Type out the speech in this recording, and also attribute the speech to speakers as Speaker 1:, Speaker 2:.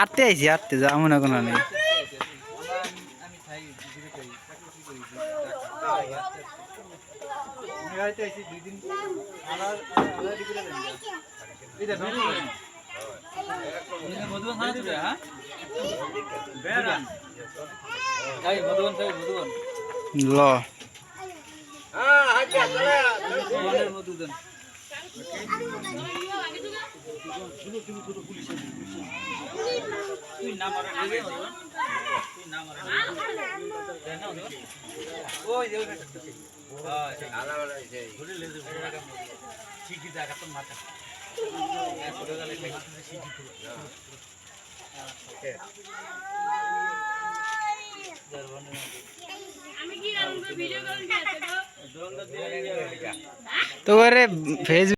Speaker 1: আটতে আইছি আটতে যাব না কোনো নেই। ল।
Speaker 2: শিক্ষিত একটা মাথা ছোটবেলায় শিক্ষিত
Speaker 3: আমি কি ভিডিও तो
Speaker 1: अरे फेस